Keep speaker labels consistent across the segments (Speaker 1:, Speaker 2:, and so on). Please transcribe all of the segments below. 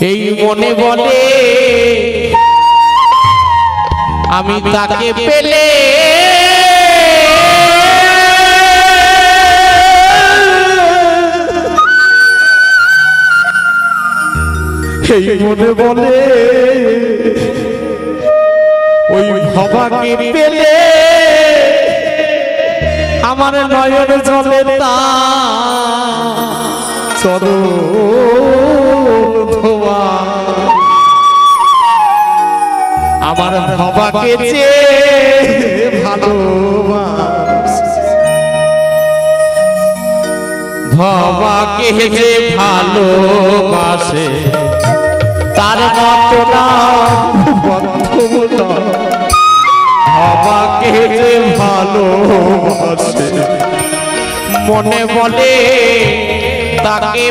Speaker 1: এই মনে বলে, আমি তাকে পেলে এই মনে বলে, ওই ভবাকে পেলে আমার নয়ন জলে তা। চলো ধোয়া আমার যে ভালোবাস ভবাকে যে ভালোবাসে তার মতো। ভবাকে যে ভালোবাসে মনে বলে তাকে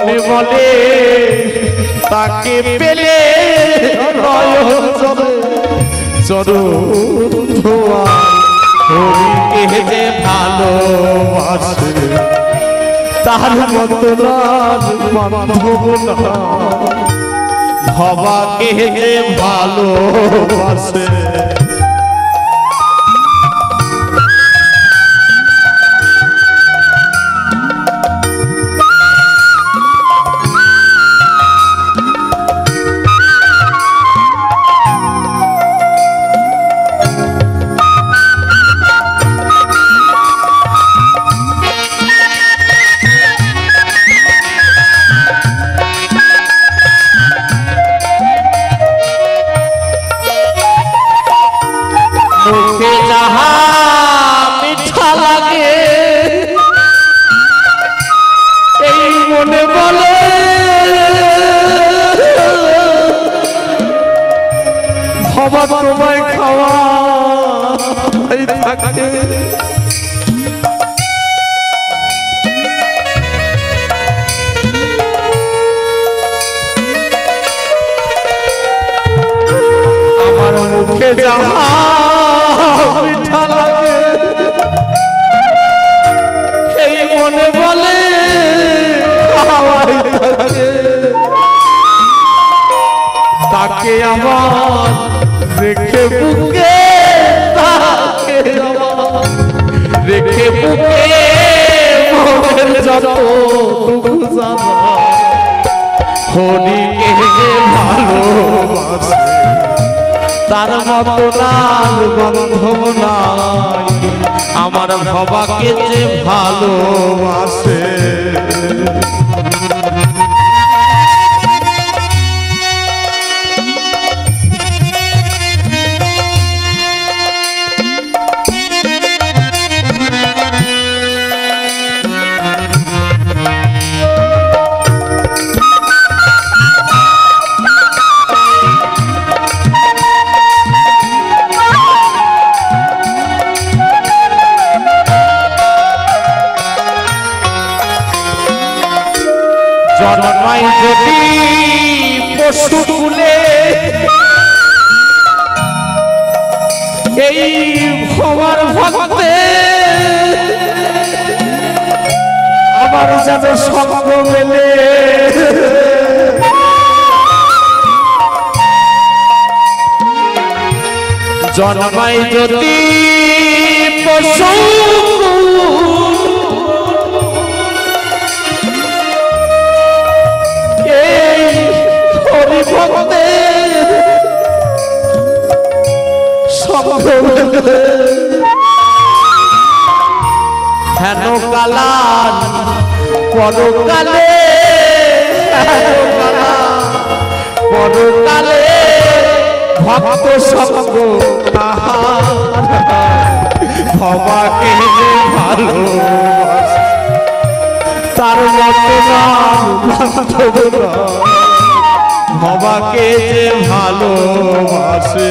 Speaker 1: মনে বলে তাকে পেলে হরিকে ভালোবাসে তার মতো রাজ বান্ধব না ভবাকে ভালোবাসে ভবা তোমায় খাওয়া থাকে এই মনে বলে তাকে আমার বুকে মনের যত টুকু জানা, হরিকে তার মতো লাল বন্ধব নাই আমার বাবাকে যে ভালোবাসে। জন্মাই যদি পশু কুলে এই ভবার ভক্তে আবার যেন সঙ্গ মেলে জন্মাই যদি পশু হেন কালান পরকালে পরকালে ভক্ত সঙ্গ ভবাকে ভালো তার মতো নাম। ভবাকে যে ভালোবাসে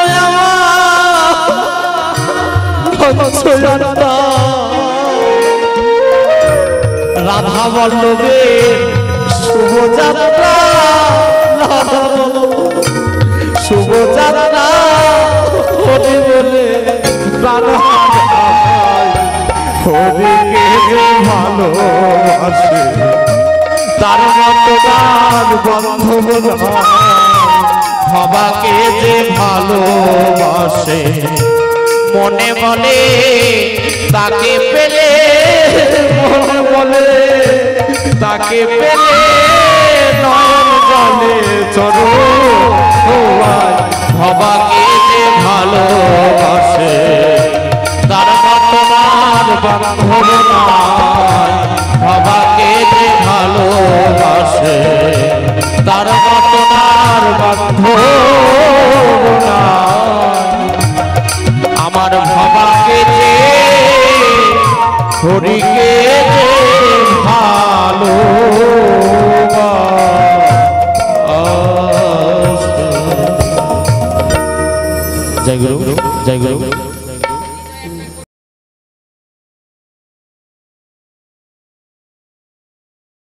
Speaker 1: বল্লভের শুভযাত্রা শুভযাত্রা, হরি বলে। হরিকে যে ভালোবাসে, তার মতো গান বন্ধব
Speaker 2: ভবাকে যে ভালোবাসে মনে বলে, তাকে পেলে,
Speaker 1: মনে বলে,
Speaker 2: তাকে পেলে,
Speaker 1: নয়ন জলে চরো
Speaker 2: ভবাকে যে ভালোবাসে। তার বর্তমান বান্ধব নাই, ভবাকে যে ভালোবাসে। তার বর্তমান বান্ধব হরিকে যে ভালো জয় গুরু জয় গুরু